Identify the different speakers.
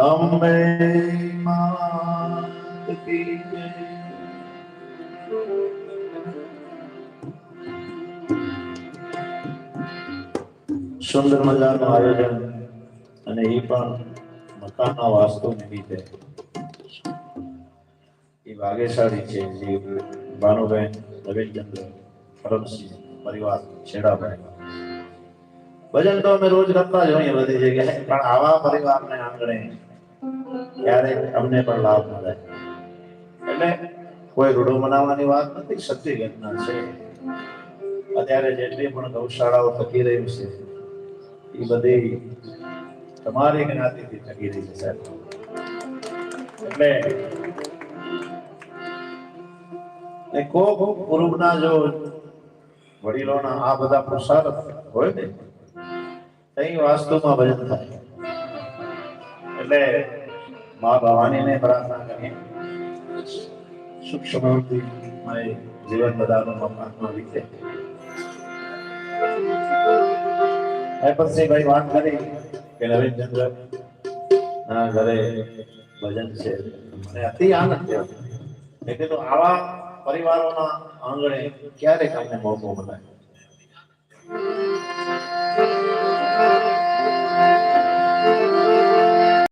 Speaker 1: અંબે સુંદર મજાનું આયોજન અને એ પણ મકાનના વાસ્તુ નિમિત્તે એ વાગેશાળી છે, જે ભાનુબેન રવિચંદ્ર ફરમસિંહ પરિવાર છેડાભાઈ ભજન તો અમે રોજ કરતા જ હોઈએ બધી જગ્યાએ, પણ આવા પરિવારને આંગણે ક્યારે અમને પણ લાભ મળે એટલે કોઈ રૂડો મનાવવાની વાત નથી, સત્ય ઘટના છે. અત્યારે જેટલી પણ ગૌશાળાઓ થકી રહી છે, એ બધી તમારી જ્ઞાતિથી થકી રહી છે. સાહેબ એટલે કોક પૂર્વના જો વડીલોના આ બધા પ્રસાર હોય ને તઈ વાસ્તુમાં ભજન થાય. એટલે મા ભવાનીને પ્રાર્થના કરીએ. સુખ સમૃદ્ધિ મારે જીવન બધાનું મફાતમાં વીતે ભાઈ વાત કરી કે નવીનચંદ્ર ના ઘરે ભજન છે. મને અતિ આનંદ થયો. મેં કીધું આવા પરિવારોના આંગણે ક્યારેક અમને મોકો મળે?